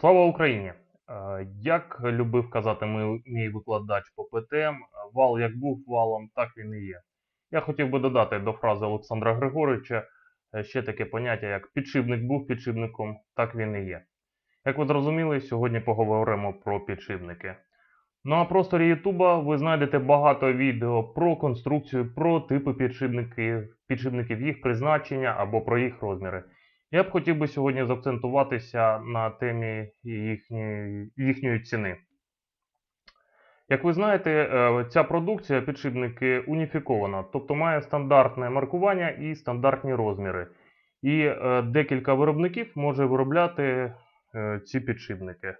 Слава Україні! Е, Як любив казати мій, викладач по ПТМ, вал як був валом, так він і є. Я хотів би додати до фрази Олександра Григоровича е, ще таке поняття, як підшипник був підшипником, так він і є. Як ви зрозуміли, сьогодні поговоримо про підшипники. На просторі Ютуба ви знайдете багато відео про конструкцію, про типи підшипників, підшипників, їх призначення або про їх розміри. Я б хотів би сьогодні заакцентуватися на темі їхньої, їхньої ціни. Як ви знаєте, е, ця продукція підшипники уніфікована, тобто має стандартне маркування і стандартні розміри. І е, декілька виробників може виробляти е, ці підшипники.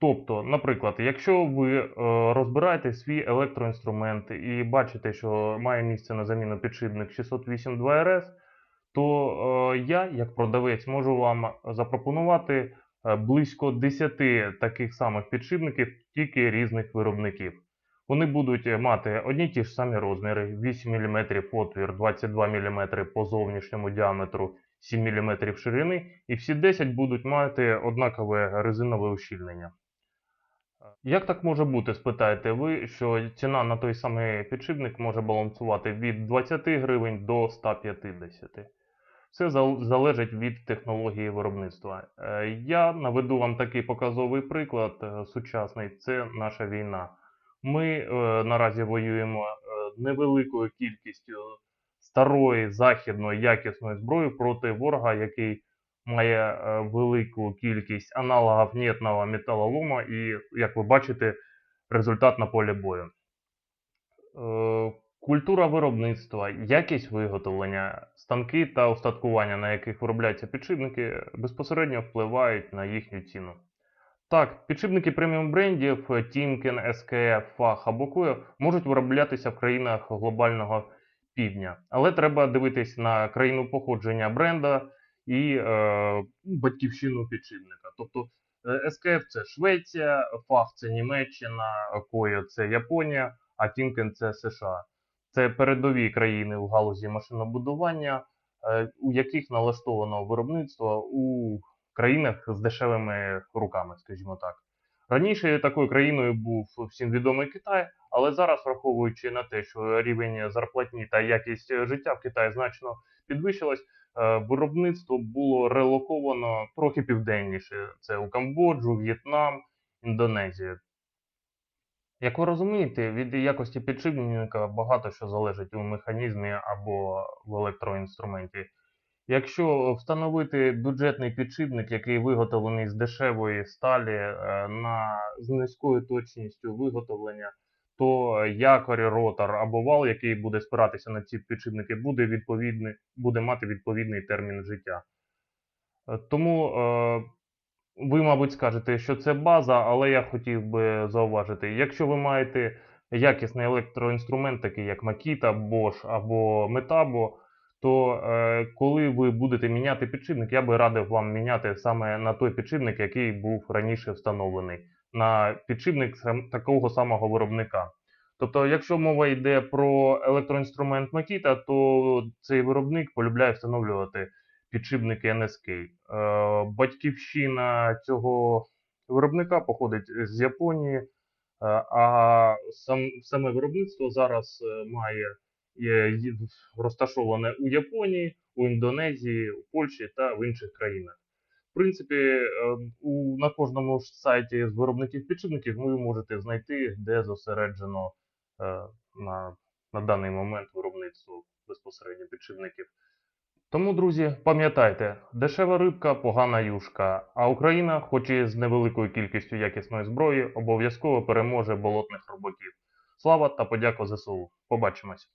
Тобто, наприклад, якщо ви розбираєте свій електроінструмент і бачите, що має місце на заміну підшипник 608 2RS, то е, я, як продавець, можу вам запропонувати е, близько 10 таких самих підшипників, тільки різних виробників. Вони будуть е, мати одні ті ж самі розміри: 8 мм отвір, 22 мм по зовнішньому діаметру, 7 мм ширини, і всі 10 будуть мати однакове резинове ущільнення. Як так може бути, спитаєте ви, що ціна на той самий підшипник може балансувати від 20 гривень до 150? Все залежить від технології виробництва. Е, Я наведу вам такий показовий приклад е, сучасний це наша війна. Ми е, наразі воюємо невеликою кількістю старої західної якісної зброї проти ворога, який має велику кількість аналогів нетного металолому, і, як ви бачите, результат на полі бою. Культура виробництва, якість виготовлення, станки та устаткування, на яких виробляються підшипники, безпосередньо впливають на їхню ціну. Так, підшипники преміум брендів Timken, SKF, Fach або Koyo можуть вироблятися в країнах глобального півдня, але треба дивитись на країну походження бренда і е, батьківщину підшипника. Тобто е, SKF це Швеція, Fach це Німеччина, Koyo це Японія, а Timken це США. Це передові країни в галузі машинобудування, е, у яких налаштовано виробництво у країнах з дешевими руками, скажімо так. Раніше такою країною був всім відомий Китай, але зараз, враховуючи на те, що рівень зарплатні та якість життя в Китаї значно підвищилась, е, виробництво було релоковано трохи південніше. Це у Камбоджу, В'єтнам, Індонезію. Як ви розумієте, від якості підшипника багато що залежить у механізмі або в електроінструменті. Якщо встановити бюджетний підшипник, який виготовлений з дешевої сталі е, на, з низькою точністю виготовлення, то якорь, ротор або вал, який буде спиратися на ці підшипники, буде, відповідний, буде мати відповідний термін життя. Е, Тому е, ви, мабуть, скажете, що це база, але я хотів би зауважити, якщо ви маєте якісний електроінструмент, такий як Makita, Bosch або Metabo, то е, коли ви будете міняти підшипник, я би радив вам міняти саме на той підшипник, який був раніше встановлений, на підшипник такого самого виробника. Тобто, якщо мова йде про електроінструмент Makita, то цей виробник полюбляє встановлювати підшипники NSK. Е, батьківщина цього виробника походить з Японії, е, а сам, саме виробництво зараз е, має розташоване у Японії, у Індонезії, у Польщі та в інших країнах. В принципі, у, на кожному ж сайті з виробників підшипників ви можете знайти, де зосереджено е, на, на даний момент виробництво безпосередньо підшипників. Тому, друзі, пам'ятайте, дешева рибка, погана юшка, а Україна, хоч і з невеликою кількістю якісної зброї, обов'язково переможе болотних роботів. Слава та подяку ЗСУ. Побачимось!